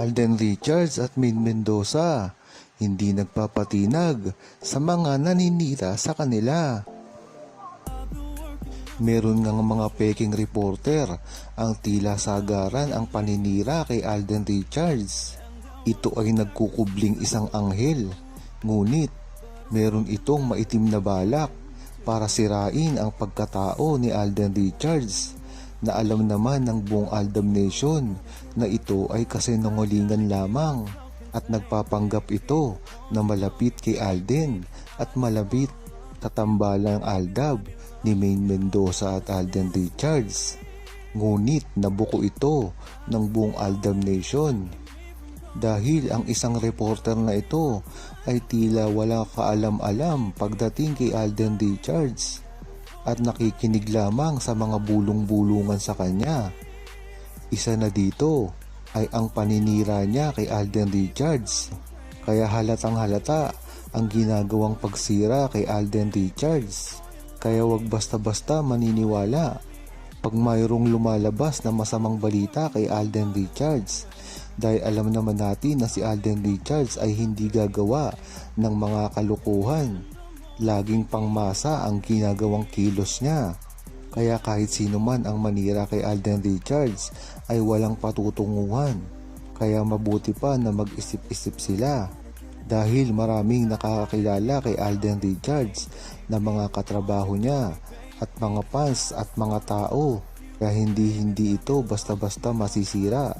Alden Richards at Min Mendoza hindi nagpapatinag sa mga naninira sa kanila. Meron ngang mga peking reporter ang tila sagaran ang paninira kay Alden Richards. Ito ay nagkukubling isang anghel, ngunit meron itong maitim na balak para sirain ang pagkatao ni Alden Richards na alam naman ng buong Aldam Nation na ito ay kasinungalingan lamang at nagpapanggap ito na malapit kay Alden at malapit katambalang Aldab ni Maine Mendoza at Alden Richards. Ngunit nabuko ito ng buong Aldam Nation dahil ang isang reporter na ito ay tila wala kaalam-alam pagdating kay Alden Richards at nakikinig lamang sa mga bulong-bulungan sa kanya. Isa na dito ay ang paninira niya kay Alden Richards. Kaya halatang halata ang ginagawang pagsira kay Alden Richards. Kaya wag basta-basta maniniwala pag mayroong lumalabas na masamang balita kay Alden Richards dahil alam naman natin na si Alden Richards ay hindi gagawa ng mga kalukuhan. Laging pangmasa ang ginagawang kilos niya. Kaya kahit sino man ang manira kay Alden Richards ay walang patutunguhan. Kaya mabuti pa na mag-isip-isip sila. Dahil maraming nakakakilala kay Alden Richards na mga katrabaho niya at mga fans at mga tao. Kaya hindi hindi ito basta-basta masisira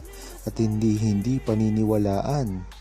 at hindi hindi paniniwalaan.